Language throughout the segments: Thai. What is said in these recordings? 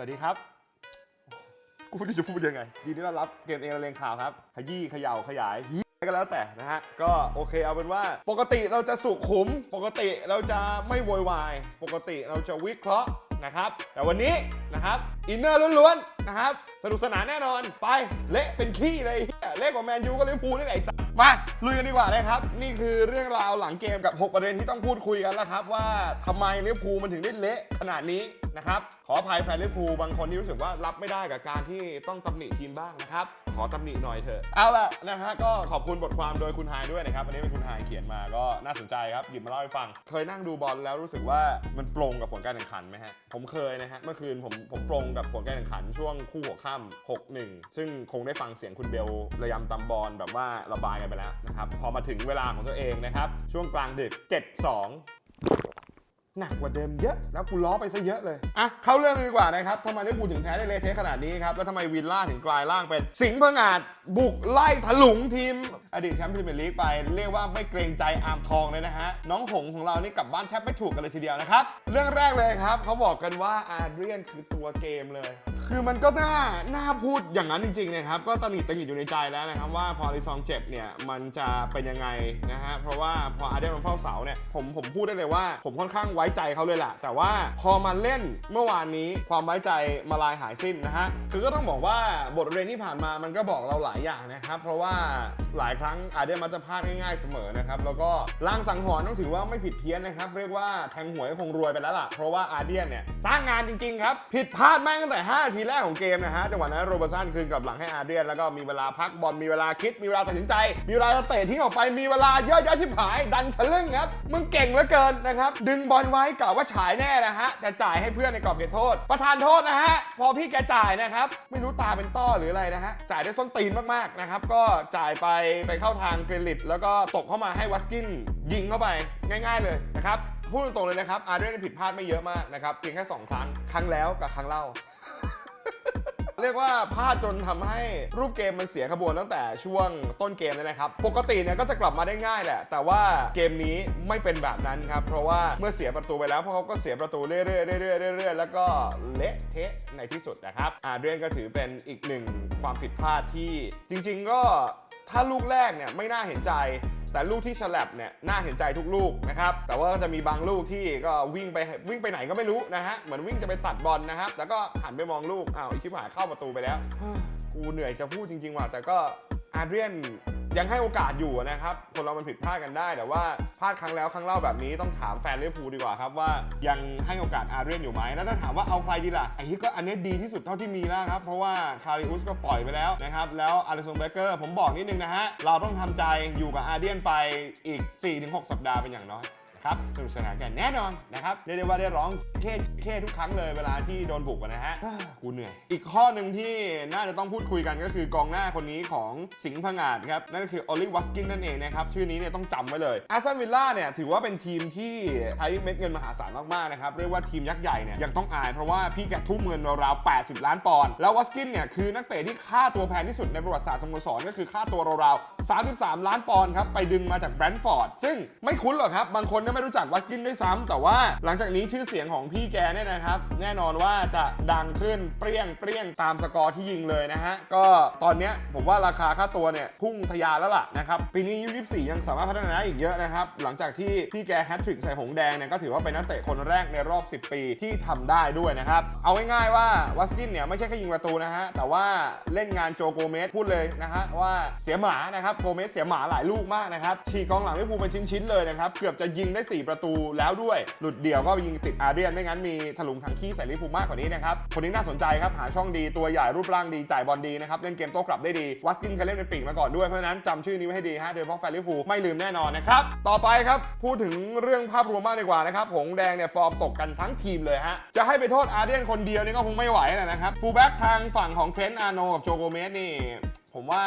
สวัสดีครับกูไม่รู้จะพูดยังไงดีที่ต้อนรับเกมเองเรียงข่าวครับ ขยี้เขย่าขยายฮีก็แล้วแต่นะฮะ ก็โอเคเอาเป็นว่า ปกติเราจะสุขุม ปกติเราจะไม่โวยวาย ปกติเราจะวิเคราะห์นะครับ แต่วันนี้นะครับอินเนอร์ล้วนๆนะครับ สนุกสนานแน่นอนไปเละเป็นขี้เลยเหี้ยเละกว่าแมนยูก็เลยพูลนี่แหละไอ้สัส มาลุยกันดีกว่านะครับ นี่คือเรื่องราวหลังเกมกับ 6 ประเด็นที่ต้องพูดคุยกันแล้วครับ ว่าทำไมลิเวอร์พูลมันถึงได้เละขนาดนี้นะครับขออภัยแฟนลิเวอร์พูลบางคนที่รู้สึกว่ารับไม่ได้กับการที่ต้องตำหนิทีมบ้างนะครับ อตำหนิหน่อยเถอะ เอาล่ะนะฮะก็ขอบคุณบทความโดยคุณไฮายด้วยนะครับ อันนี้เป็นคุณไฮายเขียนมาก็น่าสนใจครับ หยิบมาเล่าให้ฟัง เคยนั่งดูบอลแล้วรู้สึกว่ามันปรงกับผลการแข่งขันไหมฮะ ผมเคยนะฮะ เมื่อคืนผมผมปรงกับผลการแข่งขันช่วงคู่หัวค่ำ6-1 ซึ่งคงได้ฟังเสียงคุณเบลระยำตำบอลแบบว่าระบายกันไปแล้วนะครับ พอมาถึงเวลาของตัวเองนะครับ ช่วงกลางดึก 7-2 หนักกว่าเดิมเยอะ แล้วกูล้อไปซะเยอะเลย อะ เข้าเรื่องเลยดีกว่านะครับทำไมได้บูถึงแพ้ได้เละเทะขนาดนี้ครับ แล้วทำไมวินล่าถึงกลายร่างเป็น สิงห์พงาดบุกไล่ถลุงทีม อดีตแชมป์พรีเมียร์ลีกไป เรียกว่าไม่เกรงใจอาร์มทองเลยนะฮะ น้องหงของเรานี่กลับบ้านแทบไม่ถูกกันเลยทีเดียวนะครับ เรื่องแรกเลยครับเขาบอกกันว่าอาร์เดรียนคือตัวเกมเลย คือมันก็น่าน่าพูดอย่างนั้นจริงๆนะครับ ก็ตะหนิดตะหงิดอยู่ในใจแล้วนะครับว่าพอลิซองเจ็บเนี่ยมันจะเป็นยังไงนะฮะเพราะว่าพออาร์เดนมันเฝ้าเสาเนี่ยผมผมพูดได้เลยว่า ผมค่อนข้างไว้ใจเขาเลยแหละแต่ว่าพอมาเล่นเมื่อวานนี้ความไว้ใจมาลายหายสิ้นนะฮะคือก็ต้องบอกว่าบทเรียนที่ผ่านมามันก็บอกเราหลายอย่างนะครับเพราะว่าหลายครั้งอาร์เดนมันจะพลาดง่ายๆเสมอนะครับแล้วก็ล่างสังหรณ์ต้องถือว่าไม่ผิดเพี้ยนนะครับเรียกว่าแทงหวยคงรวยไปแล้วล่ะเพราะว่าอาร์เดียนเนี่ยสร้างงานจริงๆครับผิดพลาดม่งตั้งแต่5ทีแรกของเกมนะฮะจังหวะนั้นโรเบอร์สันคืนกลับหลังให้อาร์เดียนแล้วก็มีเวลาพักบอลมีเวลาคิดมีเวลาตัดสินใจ มีเวลาเตะทิ้งออกไปมีเวลาเยอะแยะที่ผายดันทะลึ่งครับมึงเก่งเหลือเกินนะครับดึงบอลไว้กะว่าฉายแน่นะฮะจะจ่ายให้เพื่อนในกรอบเขตโทษ ประธานโทษนะฮะพอพี่แกจ่ายนะครับไม่รู้ตาเป็นต้อหรืออะไรนะฮะจ่ายได้ส้นตีนมากๆนะครับก็จ่ายไปไปเข้าทางเกรลิตแล้วก็ตกเข้ามาให้วัสกินยิงเข้าไปง่าย ๆ เลยนะครับพูดตรงๆเลยนะครับอาร์เดนผิดพลาดไม่เยอะมากนะครับเพียงแค่สองครั้ง ครั้งแล้วกับครั้งเล่า เรียกว่าพลาดจนทำให้รูปเกมมันเสียขบวนตั้งแต่ช่วงต้นเกมเลยนะครับ ปกติเนี่ยก็จะกลับมาได้ง่ายแหละ แต่ว่าเกมนี้ไม่เป็นแบบนั้นครับ เพราะว่าเมื่อเสียประตูไปแล้วพวกเขาก็เสียประตูเรื่อยๆเรื่อยๆเรื่อยๆแล้วก็เละเทะในที่สุดนะครับอาเดรียนก็ถือเป็นอีกหนึ่งความผิดพลาดที่จริง ๆ ก็ถ้าลูกแรกเนี่ยไม่น่าเห็นใจ แต่ลูกที่ฉลับเนี่ยน่าเห็นใจทุกลูกนะครับ แต่ว่าก็จะมีบางลูกที่ก็วิ่งไปวิ่งไปไหนก็ไม่รู้นะฮะ เหมือนวิ่งจะไปตัดบอลนะครับ แล้วก็หันไปมองลูกอ้าวอิชิบหายเข้าประตูไปแล้ว กูเหนื่อยจะพูดจริงๆว่ะแต่ก็อาเดรียน ยังให้โอกาสอยู่นะครับ คนเรามันผิดพลาดกันได้ แต่ว่าพลาดครั้งแล้วครั้งเล่าแบบนี้ต้องถามแฟนลิเวอร์พูลดีกว่าครับว่ายังให้โอกาสอาเรียนอยู่ไหมแล้วถ้าถามว่าเอาใครดีล่ะไอ้ที่ก็อันนี้ดีที่สุดเท่าที่มีแล้วครับเพราะว่าคาริอุสก็ปล่อยไปแล้วนะครับแล้วอาริสันเบเกอร์ผมบอกนิดนึงนะฮะเราต้องทำใจอยู่กับอาเดียนไปอีก 4-6 สัปดาห์เป็นอย่างน้อย นะครับสนุกสนานกันแน่นอนนะครับเรียกได้ว่าได้ร้องเคเคทุกครั้งเลยเวลาที่โดนบุกนะฮะกูเหนื่อย อีกข้อหนึ่งที่น่าจะต้องพูดคุยกันก็คือกองหน้าคนนี้ของสิงห์พงาดครับนั่นก็คือออลิวัสกินนั่นเองนะครับชื่อนี้เนี่ยต้องจำไว้เลยอาร์เซนวิลล่าเนี่ยถือว่าเป็นทีมที่ใช้เม็ดเงินมหาศาลมากๆนะครับเรียกว่าทีมยักษ์ใหญ่เนี่ยยังต้องอายเพราะว่าพี่แกทุ่มเงินราวๆ80 ล้านปอนด์แล้ววัสกินเนี่ยคือนักเตะที่ค่าตัวแพงที่สุดในประวัติศาสตร์สโมสรก็คือค่าตัวราวๆ33 ล้านปอนด์ครับไปดึงมาจากแบรนท์ฟอร์ดซึ่งไม่คุ้นหรอกครับบางคนเนี่ยไม่รู้จักวัสกินด้วยซ้ำแต่ว่าหลังจากนี้ชื่อเสียงของพี่แกเนี่ยนะครับ แน่นอนว่าจะดังขึ้นเปรี้ยงเปรี้ยงตามสกอร์ที่ยิงเลยนะฮะ ก็ตอนนี้ผมว่าราคาค่าตัวเนี่ยพุ่งทะยานแล้วล่ะนะครับปีนี้อายุ24 ยังสามารถพัฒนาได้อีกเยอะนะครับ หลังจากที่พี่แกแฮตทริกใส่หงแดงเนี่ยก็ถือว่าเป็นนักเตะคนแรกในรอบ 10 ปีที่ทำได้ด้วยนะครับ เอาง่ายๆว่าวัสกินเนี่ยไม่ใช่แค่ยิงประตูนะฮะแต่ว่าเล่นงานโจโกเมสพูดเลยนะฮะว่าเสียหมานะครับโกเมสเสียหมาหลายลูกมากนะครับฉีกกองหลังลิเวอร์พูลเป็นชิ้นๆเลยนะครับเกือบจะยิงได้ 4 ประตูแล้วด้วย หลุดเดี่ยวก็ยิงติดอาร์เดียน ไม่งั้นมีถลุงถังขี้ใส่ลิเวอร์พูมากกว่านี้นะครับ คนนี้น่าสนใจครับ หาช่องดี ตัวใหญ่ รูปร่างดี จ่ายบอลดีนะครับ เล่นเกมโต้กลับได้ดี วัสกินเคยเล่นเป็นปีกมาก่อนด้วย เพราะนั้นจำชื่อนี้ไว้ให้ดีฮะ โดยเฉพาะแฟนลิเวอร์พูไม่ลืมแน่นอนนะครับ ต่อไปครับ พูดถึงเรื่องภาพรวมมากดีกว่านะครับ หงแดงเนี่ยฟอร์มตกกันทั้งทีมเลยฮะ จะให้ไปโทษอาร์เดียนคนเดียวนี่ก็คงไม่ไหวนะครับ ฟูลแบ็กทางฝั่งของเทรนต์อาโนกับโจโกเมสนี่ ผมว่า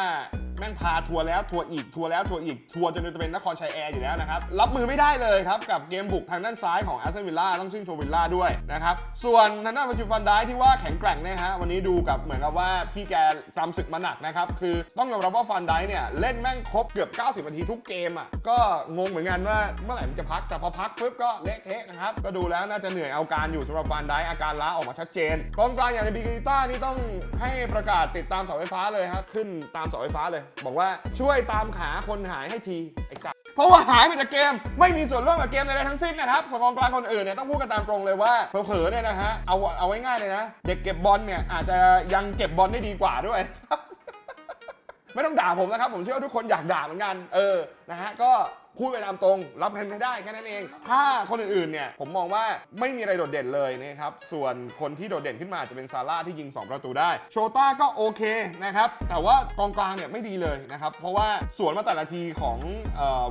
แม่งพาทัวร์แล้วทัวร์อีกทัวร์แล้วทัวร์อีกทัวร์จนจะเป็นนครชัยแอร์อยู่แล้วนะครับ รับมือไม่ได้เลยครับ กับเกมบุกทางด้านซ้ายของแอสตันวิลล่าต้องชื่นชมวิลล่าด้วยนะครับ ส่วนทางด้านฟันจูฟันได้ที่ว่าแข็งแกร่งเนะฮะวันนี้ดูกับเหมือนกับว่าพี่แกจำศึกมาหนักนะครับคือต้องยอมรับว่าฟันได้เนี่ยเล่นแม่งครบเกือบ 90นาทีทุกเกมอะก็งงเหมือนกันว่าเมื่อไหร่มันจะพักแต่พอพักปุ๊บก็เละเทะนะครับก็ดูแล้วน่าจะเหนื่อยเอาการอยู่สำหรับฟันได้อาการล้าออกมาชัดเจนกองกลางอย่างในบิกิต้านี่ต้องให้ประกาศติดตามเสาไฟฟ้าเลยครับขึ้นตามเสาไฟฟ้าเลยบอกว่าช่วยตามขาคนหายให้ทีไอ้สัสเพราะว่าหายไปจากเกม ไม่มีส่วนร่วมกับเกมใดๆทั้งสิ้นนะครับสำหรับกองกลางคนอื่นเนี่ยต้องพูดกันตามตรงเลยว่าเผลอๆเนี่ยนะฮะเอาเอาไว้ง่ายเลยนะ เด็กเก็บบอลเนี่ยอาจจะยังเก็บบอลได้ดีกว่าด้วย ไม่ต้องด่าผมนะครับ ผมเชื่อว่าทุกคนอยากด่าเหมือนกัน เออนะฮะก็ พูดไปตามตรง รับกันไม่ได้แค่นั้นเอง ถ้าคนอื่นๆเนี่ยผมมองว่าไม่มีอะไรโดดเด่นเลยนะครับส่วนคนที่โดดเด่นขึ้นมาจะเป็นซาร่าที่ยิง 2 ประตูได้ โชต้าก็โอเคนะครับแต่ว่ากองกลางเนี่ยไม่ดีเลยนะครับเพราะว่าสวนมาแต่ละทีของ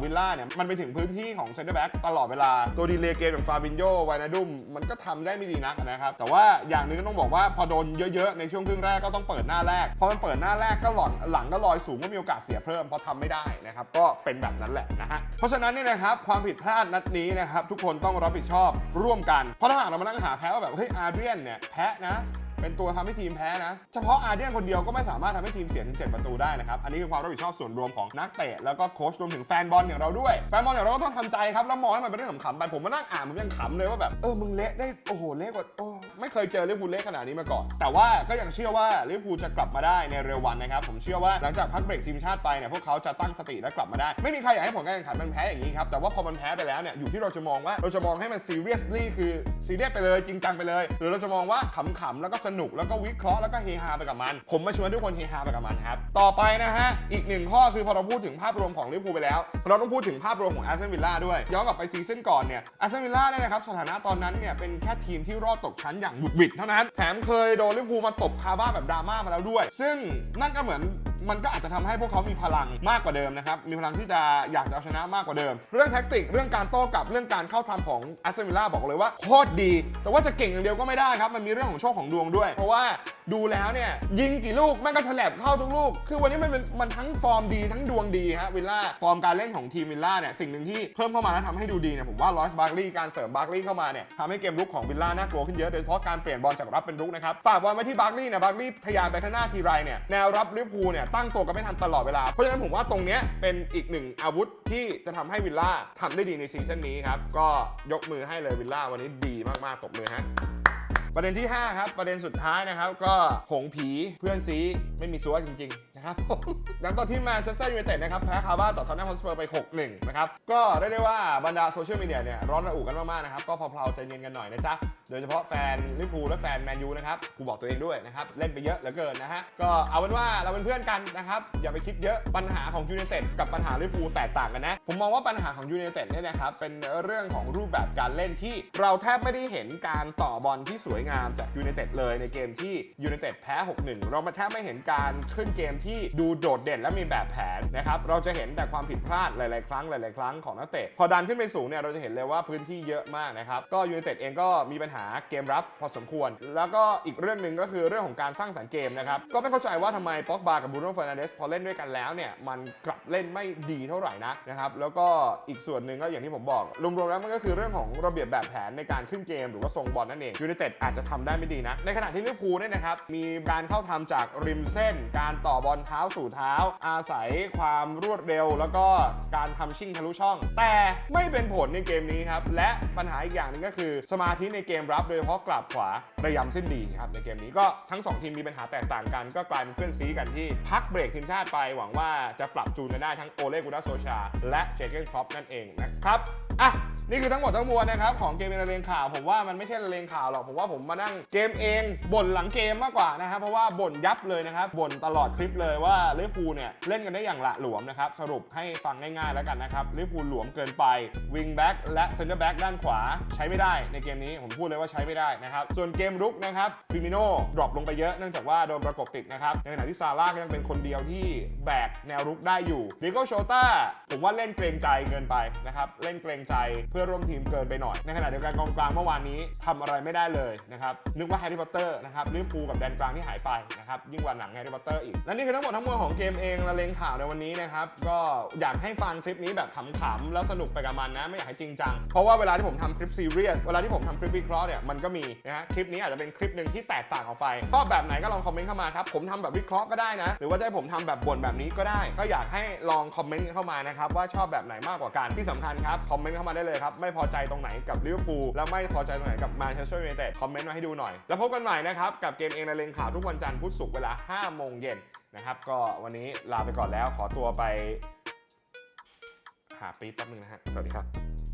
วิลล่าเนี่ยมันไปถึงพื้นที่ของเซนเตอร์แบ็กตลอดเวลาตัวดีเลย์เกมอย่างฟาบินโยไวนาดุมมันก็ทำได้ไม่ดีนักนะครับแต่ว่าอย่างหนึ่งก็ต้องบอกว่าพอโดนเยอะๆ ในช่วงครึ่งแรกก็ต้องเปิดหน้าแรกพอมันเปิดหน้าแรกก็หลังหลังก็ลอยสูงก็มีโอกาสเสียเพิ่มเพราะทำไม่ได้นะครับก็เป็นแบบนั้นแหละนะฮะเพราะฉะนั้นเนี่ยนะครับความผิดพลาดนัดนี้นะครับทุกคนต้องรับผิดชอบร่วมกัน เพราะถ้าหากเรามานั่งหาแพ้ว่าแบบเฮ้ยอาร์เดียนเนี่ยแพ้นะ เป็นตัวทำให้ทีมแพ้นะ เฉพาะอาร์เดียนคนเดียวก็ไม่สามารถทำให้ทีมเสียถึง7ประตูได้นะครับ อันนี้คือความรับผิดชอบส่วนรวมของนักเตะแล้วก็โค้ชรวมถึงแฟนบอลอย่างเราด้วย แฟนบอลอย่างเราก็ต้องทำใจครับ แล้วมองให้มันเป็นเรื่องขำๆไป ผมมานั่งอ่านผมยังขำเลยว่าแบบเออมึงเละได้โอ้โหเละกว่าโอ้ไม่เคยเจอลิเวอร์พูลเละขนาดนี้มาก่อน แต่ว่าก็ยังเชื่อว่าลิเวอร์พูลจะกลับมาได้ในเร็ววันนะครับผมเชื่อว่าหลังจากพักเบรกทีมชาติไปเนี่ยพวกเขาจะตั้งสติและกลับมาได้ ไม่มีใครอยากให้ผลการแข่งขันมันแพ้อย่างนี้ครับแต่ว่าพอมันแพ้ไปแล้วเนี่ยอยู่ที่เราจะมองว่าเราจะมองให้มัน seriously คือซีเรียสไปเลยจริงจังไปเลย หรือเราจะมองว่าขำๆแล้วก็สนุกแล้วก็วิเคราะห์แล้วก็เฮฮาไปกับมัน ผมมาชวนทุกคนเฮฮาไปกับมันครับ ต่อไปนะฮะ อีกหนึ่งข้อคือพอเราพูดถึงภาพรวมของลิเวอร์พูลไปแล้ว เราต้องพูดถึงภาพรวมของแอสเซนวิลล่าด้วย ย้อนกลับไปซีซั่นก่อนเนี่ยแอสเซนวิลล่าเนี่ยนะครับสถานะตอนนั้นเนี่ยเป็นแค่ทีมที่รอดตกชั้นอย่างบุดบิดเท่านั้น แถมเคยโดนลิเวอร์พูลมาตบคาบ้าแบบดราม่ามาแล้วด้วย ซึ่งนั่นก็เหมือน มันก็อาจจะทำให้พวกเขามีพลังมากกว่าเดิมนะครับ มีพลังที่จะอยากจะเอาชนะมากกว่าเดิม เรื่องแท็กติก เรื่องการโต้กลับ เรื่องการเข้าทำของแอสตันวิลล่าบอกเลยว่าโคตรดี แต่ว่าจะเก่งอย่างเดียวก็ไม่ได้ครับ มันมีเรื่องของโชคของดวงด้วย เพราะว่าดูแล้วเนี่ยยิงกี่ลูกแม่งก็ฉลับเข้าทุกลูก คือวันนี้มันเป็นมันทั้งฟอร์มดีทั้งดวงดีฮะวิลล่า ฟอร์มการเล่นของทีมวิลล่าเนี่ยสิ่งหนึ่งที่เพิ่มเข้ามาแล้วทำให้ดูดีเนี่ยผมว่าลอสบาร์ลีการเสริมบาร์ลีเข้ามาเนี่ยทำให้เกมรุกของวิลล่าน่ากลัวขึ้นเยอะโดยเฉพาะการเปลี่ยนบอลจากรับเป็นรุกนะครับฝากบอลไว้ที่บาร์ลีนะบาร์ลีทะยานไปข้างหน้าทีไรเนี่ยแนวรับลิเวอร์พูลเนี่ยตั้งตัวกันไม่ทันตลอดเวลา เพราะฉะนั้นผมว่าตรงเนี้ยเป็นอีกหนึ่งอาวุธที่จะทำให้วิลล่าทำได้ดีในซีซั่นนี้ครับ ก็ยกมือให้เลยวิลล่าวันนี้ดีมากๆตบมือฮะประเด็นที่ 5 ครับ ประเด็นสุดท้ายนะครับ ก็หงผีเพื่อนซีไม่มีซัวจริง ๆ นะครับหลังตอนที่มนเชสเตอร์ยูไนเต็ดนะครับ แพ้คาร์บ้าต่อทอนแนมฮอสเปอร์ไป 6-1 นะครับ ก็ได้ได้ว่าบรรดาโซเชียลมีเดียเนี่ย ร้อนระอุกันมาก ๆ นะครับ ก็เพลาๆใจเย็นกันหน่อยนะจ๊ะ โดยเฉพาะแฟนลิเวอร์พูลและแฟนแมนยูนะครับกูบอกตัวเองด้วยนะครับ เล่นไปเยอะเหลือเกินนะฮะ ก็เอาเป็นว่าเราเป็นเพื่อนกันนะครับ อย่าไปคิดเยอะปัญหาของยูไนเต็ดกับปัญหาลิเวอร์พูลแตกต่างกันนะ ผมมองว่าปัญหาของยูไนเต็ดเนี่ยนะครับเป็นเรื่องของรูปแบบการเล่นที่เราแทบไม่ได้เห็นการต่อบอลที่สวยงามจากยูไนเต็ดเลยในเกมที่ยูไนเต็ดแพ้ 6-1 เราแทบไม่เห็นการขึ้นเกมที่ดูโดดเด่นและมีแบบแผนนะครับเราจะเห็นแต่ความผิดพลาดหลาย ๆ ครั้งหลาย ๆ ครั้งของนักเตะพอดันขึ้นไปสูงเนี่ยเราจะเห็นเลยว่าพื้นที่เยอะมากนะครับก็ยูไนเต็ดเองก็มีปัญหาเกมรับพอสมควร แล้วก็อีกเรื่องหนึ่งก็คือเรื่องของการสร้างสรรค์เกมนะครับ ก็ไม่เข้าใจว่าทำไมป็อกบากับบูโน่เฟอร์นันเดสพอเล่นด้วยกันแล้วเนี่ย มันกลับเล่นไม่ดีเท่าไหร่นะนะครับ แล้วก็อีกส่วนหนึ่งก็อย่างที่ผมบอก รวมๆแล้วมันก็คือเรื่องของระเบียบแบบแผนในการขึ้นเกมหรือว่าทรงบอลนั่นเองยูไนเต็ดอาจจะทำได้ไม่ดีนะ ในขณะที่ลิเวอร์พูลเนี่ยนะครับมีการเข้าทำจากริมเส้น การต่อบอลเท้าสู่เท้า อาศัยความรวดเร็ว แล้วก็การทำชิ่งทะลุช่อง แต่ไม่เป็นผลในเกมนี้ครับและปัญหาอีกอย่างหนึ่งก็คือสมาธิในเกมรับโดยเฉพาะกลับขวาระยำเส้นดีครับในเกมนี้ก็ทั้งสองทีมมีปัญหาแตกต่างกัน ก็กลายเป็นเพื่อนซีกันที่พักเบรกทีมชาติไปหวังว่าจะปรับจูนกันได้ทั้งโอเลกุนาโซชา และเจเกนครอปนั่นเองนะครับอะ นี่คือทั้งหมดทั้งมวลนะครับของเกมเป็นระเลงข่าว ผมว่ามันไม่ใช่ระเลงข่าวหรอกผมว่าผมมานั่งเกมเองบ่นหลังเกมมากกว่านะครับเพราะว่าบ่นยับเลยนะครับบ่นตลอดคลิปเลยว่าลิเวอร์พูลเนี่ยเล่นกันได้อย่างละหลวมนะครับสรุปให้ฟังง่ายๆแล้วกันนะครับลิเวอร์พูลหลวมเกินไปวิงแบ็กและเซนเตอร์แบ็กด้านขวาใช้ไม่ได้ในเกมนี้ผมพูดเลยว่าใช้ไม่ได้นะครับส่วนเกมรุกนะครับฟิมิโน่ดรอปลงไปเยอะเนื่องจากว่าโดนประกบติดนะครับในขณะที่ซาร่าก็ยังเป็นคนเดียวที่แบกแนวรุกได้อยู่ดิโกโชต้าผมว่าเล่นเกรงใจเกินไปนะครับเล่นเกรงใจเพื่อพื่อนร่วมทีมเกินไปหน่อย ในขณะเดียวกันกองกลางเมื่อวานนี้ทำอะไรไม่ได้เลยนะครับนึกว่าแฮร์รี่พอตเตอร์นะครับลิเวอร์พูลกับแดนกลางที่หายไปนะครับยิ่งกว่าหนังแฮร์รี่พอตเตอร์อีกและนี่คือทั้งหมดทั้งมวลของเกมเองละเลงข่าวในวันนี้นะครับก็อยากให้ฟังคลิปนี้แบบขำๆแล้วสนุกไปกับมันนะไม่อยากให้จริงจังเพราะว่าเวลาที่ผมทำคลิปซีเรียสเวลาที่ผมทำคลิปวิเคราะห์เนี่ยมันก็มีนะฮะคลิปนี้อาจจะเป็นคลิปหนึ่งที่แตกต่างออกไปชอบแบบไหนก็ลองคอมเมนต์เข้ามาครับผมทำแบบวิเคราะห์ก็ได้นะ หรือว่าจะให้ผมทำแบบบ่นแบบนี้ก็ได้ ก็อยากให้ลองคอมเมนต์เข้ามานะครับว่าชอบแบบไหนมากกว่ากันที่สำคัญครับคอมเมนต์เข้ามาได้เลยครับไม่พอใจตรงไหนกับลิเวอร์พูลแล้วไม่พอใจตรงไหนกับแมนเชสเตอร์ยูไนเต็ดคอมเมนต์มาให้ดูหน่อย แล้วพบกันใหม่นะครับกับเกมเองในเลงข่าวทุกวันจันทร์พุธศุกร์เวลา5โมงเย็นนะครับก็วันนี้ลาไปก่อนแล้วขอตัวไป หาปี๊บแป๊บนึงนะฮะสวัสดีครับ